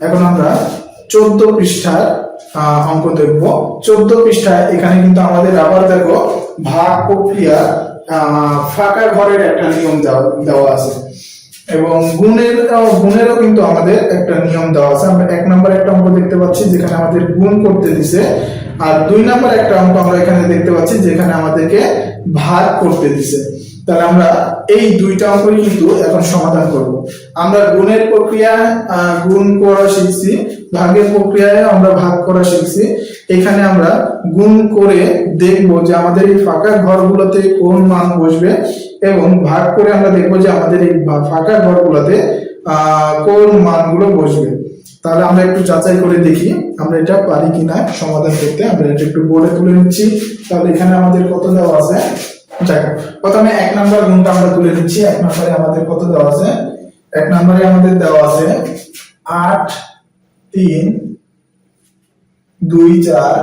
এখন আমরা চোদ্দ পৃষ্ঠার অঙ্ক দেখব। চোদ্দ পৃষ্ঠায় এখানে কিন্তু আমাদের আবার দেখো ভাগ প্রক্রিয়া ফাঁকা ঘরের একটা নিয়ম দেওয়া আছে। এবং গুণের গুণেরও কিন্তু আমাদের একটা নিয়ম দেওয়া আছে। আমরা এক নম্বর একটা অঙ্ক দেখতে পাচ্ছি যেখানে আমাদের গুণ করতে দিছে, আর দুই নম্বর একটা অঙ্ক আমরা এখানে দেখতে পাচ্ছি যেখানে আমাদেরকে ভাগ করতে দিছে। তাহলে আমরা এই দুইটা অঙ্কই কিন্তু এখন সমাধান করব। আমরা গুণের প্রক্রিয়ায় আহ, গুণ করা শিখছি ভাগের প্রক্রিয়ায় আমরা ভাগ করা শিখছি। এখানে আমরা গুণ করে দেখব যে আমাদের এই ফাঁকা ঘরগুলোতে কোন মান বসবে এবং ভাগ করে আমরা দেখব যে আমাদের এই ফাঁকা ঘরগুলোতে কোন মানগুলো বসবে। তাহলে আমরা একটু যাচাই করে দেখি আমরা এটা পারি কিনা। সমাধান করতে আমরা এটা একটু বলে তুলে নিচ্ছি। তাহলে এখানে আমাদের কত দেওয়া আছে? দেখো প্রথমে এক নম্বর গুণটা আমরা তুলে নিচ্ছি এক নম্বরে আমাদের কত দেওয়া আছে? এক নম্বরে আমাদের দেওয়া আছে আট, তিন, দুই, চার,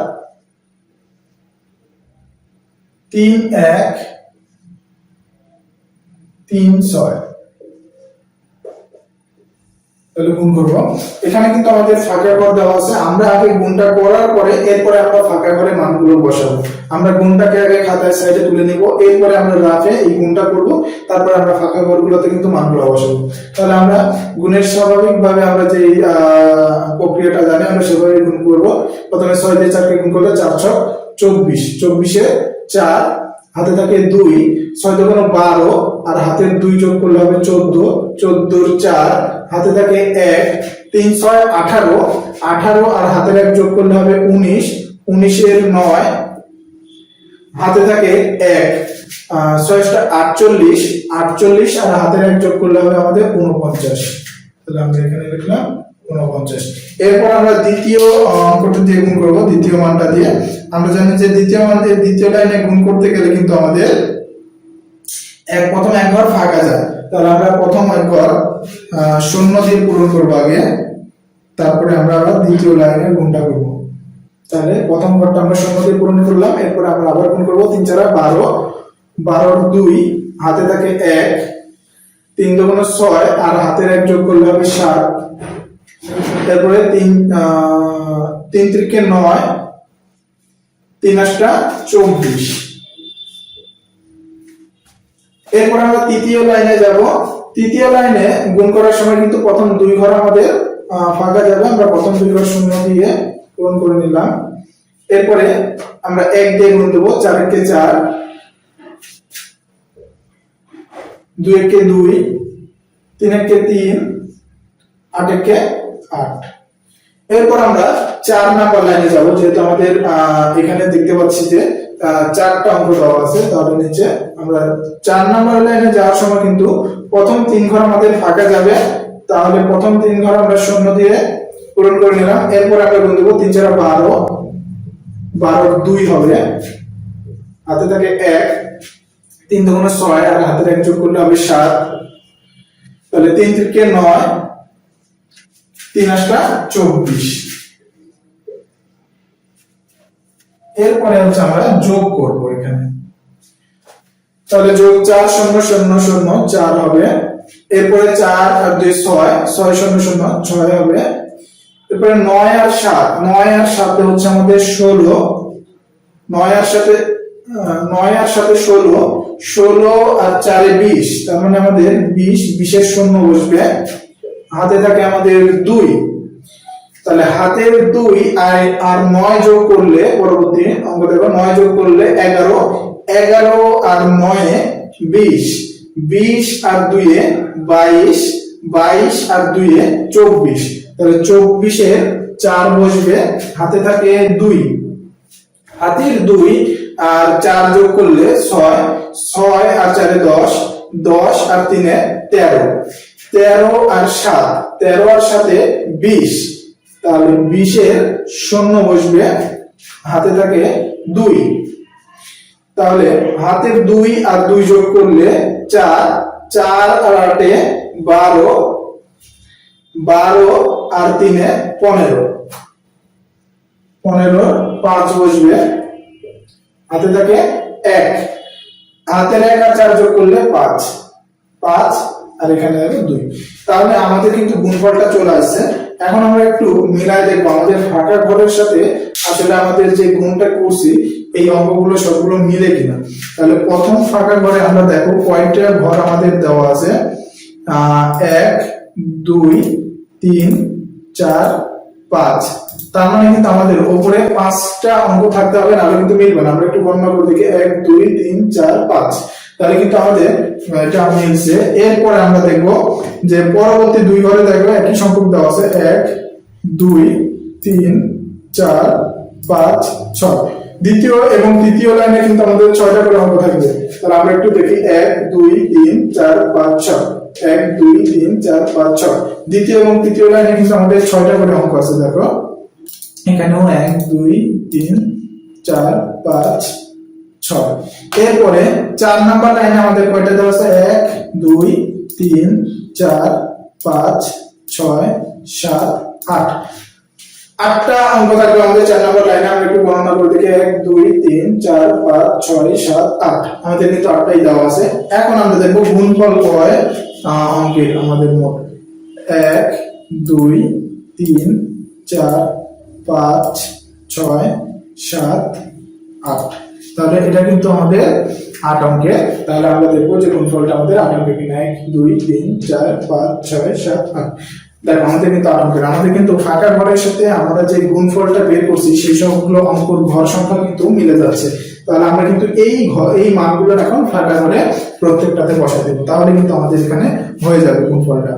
তিন, এক, তিন, ছয়। তাহলে গুণ করব। এখানে কিন্তু আমাদের ফাঁকা ঘর দেওয়া আছে। আমরা আগে গুণটা করার পরে এরপরে আমরা ফাঁকা ঘরে মানগুলো বসাবো। আমরা গুণটাকে আগে খাতায় সাইডে তুলে নিব। এরপরে আমরা রাফে এই গুণটা করব। তারপরে আমরা ফাঁকা ঘরগুলোতে কিন্তু মানগুলো বসাবো। তাহলে আমরা গুণের স্বাভাবিক ভাবে আমরা যে প্রক্রিয়াটা জানি, আমরা সেভাবে গুণ করব। প্রথমে ছয় দিয়ে চারকে গুণ করলে চার ছক চব্বিশ। চব্বিশে চার হাতে থাকে দুই, ছয় দোকানো বারো, আর হাতের দুই যোগ করলে হবে চোদ্দ, চোদ্দোর চার, হাতে থাকে এক, তিন, ছয়, আঠারো আঠারো আর হাতের এক যোগ করলে হবে উনিশ, উনিশের নয়, হাতে থাকে এক ছয়টা আটচল্লিশ আটচল্লিশ আর হাতের এক যোগ করলে হবে আমাদের উনপঞ্চাশ তাহলে আমরা এখানে লিখলাম উনপঞ্চাশ এরপর আমরা দ্বিতীয় অঙ্কটা দিয়ে গুণ করব, দ্বিতীয় মানটা দিয়ে। আমরা জানি যে দ্বিতীয় মান দিয়ে দ্বিতীয় লাইনে গুণ করতে গেলে কিন্তু আমাদের এক, প্রথম এক ঘর ফাঁকা যায়। তাহলে আমরা প্রথম এক ঘর শূন্য দিয়ে পূরণ করব আগে। তারপরে আমরা আবার দ্বিতীয় লাইনে গুণটা করব। তাহলে প্রথম ঘরটা আমরা শূন্য দিয়ে পূরণ করলাম, এরপর আমরা আবার গুণ করব তিন চারা বারো। বারোর দুই, হাতে থাকে এক, তিন দুগুণ ছয়, আর হাতের এক যোগ করলে হবে সাত। তারপরে তিন তিন ত্রিকে নয়, তিন আটটা চব্বিশ। এরপর আমরা তৃতীয় লাইনে যাব। তৃতীয় লাইনে গুণ করার সময় কিন্তু প্রথম দুই ঘর আমাদের ফাঁকা যাবে। আমরা প্রথম দুই ঘর শূন্য দিয়ে পূরণ করে নিলাম। এরপরে আমরা এক দিয়ে গুণ দেবো, চার একে চার। দুই একে দুই, তিন একে তিন, আট একে আট। এরপর আমরা চার নাম্বার লাইনে যাব, যেহেতু আমাদের এখানে দেখতে পাচ্ছি যে চারটা অঙ্ক দেওয়া আছে, তাহলে নিচে আমরা চার নাম্বার লাইনে যাওয়ার সময় কিন্তু প্রথম তিন ঘর আমাদের ফাঁকা যাবে। তাহলে প্রথম তিন ঘর আমরা শূন্য দিয়ে পূরণ করে নিলাম। এরপর আমরা গুণ দেবো, তিন চার বারো। বারো দুই হবে। হাতে থাকে এক, তিন দুগুণে ছয়, আর হাতের এক যোগ করলে হবে সাত। তাহলে তিন থেকে নয় তিন আটটা চব্বিশ। এরপরে হচ্ছে আমরা যোগ করব এখানে। তাহলে যোগ চার শূন্য শূন্য শূন্য চার হবে। এরপরে চার আর দুই ছয় ছয় শূন্য শূন্য ছয় হবে। এরপরে নয় আর সাত, নয় আর সাথে হচ্ছে আমাদের ষোলো। নয় আর সাথে নয় আর সাথে ষোলো ষোলো আর চারে বিশ, তার মানে আমাদের বিশ, বিশের শূন্য বসবে। হাতে থাকে আমাদের দুই। তাহলে হাতের দুই আর আর নয় যোগ করলে, পরবর্তী অঙ্ক দেখো, নয় যোগ করলে এগারো। এগারো আর নয়ে, বিশ। বিশ আর দুইয়ে বাইশ বাইশ আর দুইয়ে চব্বিশ। তাহলে চব্বিশের চার বসবে, হাতে থাকে দুই। হাতের দুই আর চার যোগ করলে ছয়। ছয় আর চারে দশ দশ আর তিনে তেরো। তেরো আর সাত। তেরো আর সাথে বিশ। তাহলে বিশের শূন্য বসবে, হাতে থাকে দুই। তাহলে হাতের দুই আর দুই যোগ করলে চার। চার আর আটে বারো। বারো আর তিনে পনেরো। পনেরো পাঁচ বসবে, হাতে থাকে এক। হাতের এক আর চার যোগ করলে পাঁচ। পাঁচ আর এখানে হবে দুই। তাহলে আমাদের কিন্তু গুণফলটা চলে আসছে। এখন আমরা একটু মিলাই দেখব আমাদের ফাঁকা ঘরের সাথে আসলে আমাদের যে গুণটা করছি, এই অঙ্কগুলো সবগুলো মিলে কিনা। তাহলে প্রথম ফাঁকা ঘরে আমরা দেখো কয়টা ঘর আমাদের দেওয়া আছে এক, দুই, তিন, চার, পাঁচ। তার মানে কিন্তু আমাদের ওপরে পাঁচটা অঙ্ক থাকতে হবে, নাহলে কিন্তু মিলবে না। আমরা একটু গণনা করে দেখি। এক, দুই, তিন, চার, পাঁচ। তাহলে কিন্তু আমাদের এটা মিলছে এরপরে আমরা দেখব যে পরবর্তী দুই ঘরে দেখব একই সংখ্যক দেওয়া আছে, এক, দুই, তিন, চার, পাঁচ, ছয়। দ্বিতীয় এবং তৃতীয় লাইনে কিন্তু আমাদের ছয়টা করে অঙ্ক থাকবে। তাহলে আমরা একটু দেখি, এক, দুই, তিন, চার, পাঁচ, ছয়। এক, দুই, তিন, চার, পাঁচ, ছয়। দ্বিতীয় এবং তৃতীয় লাইনে কিন্তু আমাদের ছয়টা করে অঙ্ক আছে, দেখো। এখানেও এক, দুই, তিন, চার, পাঁচ ছয়। এরপরে চার নাম্বার লাইনে আমাদের কয়টা দেওয়া আছে? এক, দুই, তিন, চার, পাঁচ, ছয়, সাত, আট। আটটা অঙ্ক থাকবে আমাদের চার নম্বর লাইনে, আমরা একটু গণনা করে দেখি। এক, দুই, তিন, চার, পাঁচ, ছয়, সাত, আট। আমাদের কিন্তু আটটাই দেওয়া আছে। এখন আমরা দেখব গুণফল কয় অঙ্কের আমাদের মোট। এক, দুই, তিন, চার, পাঁচ, ছয়, সাত, আট। তাহলে এটা কিন্তু আমাদের আট অঙ্কে। তাহলে আমরা দেখব যে গুণফলটা আমাদের আট অঙ্কের কিনা এক, দুই, তিন, চার, পাঁচ, ছয়, সাত, আট। দেখো, আমাদের কিন্তু আট অঙ্কের। আমাদের কিন্তু ফাঁকা ঘরের সাথে আমরা যে গুণফলটা বের করছি, সেই সবগুলো অঙ্কর ঘর সংখ্যা কিন্তু মিলে যাচ্ছে। তাহলে আমরা কিন্তু এই ঘর এই মানগুলো এখন ফাঁকা ঘরে প্রত্যেকটাতে বসা দেবো। তাহলে কিন্তু আমাদের এখানে হয়ে যাবে গুণফলটা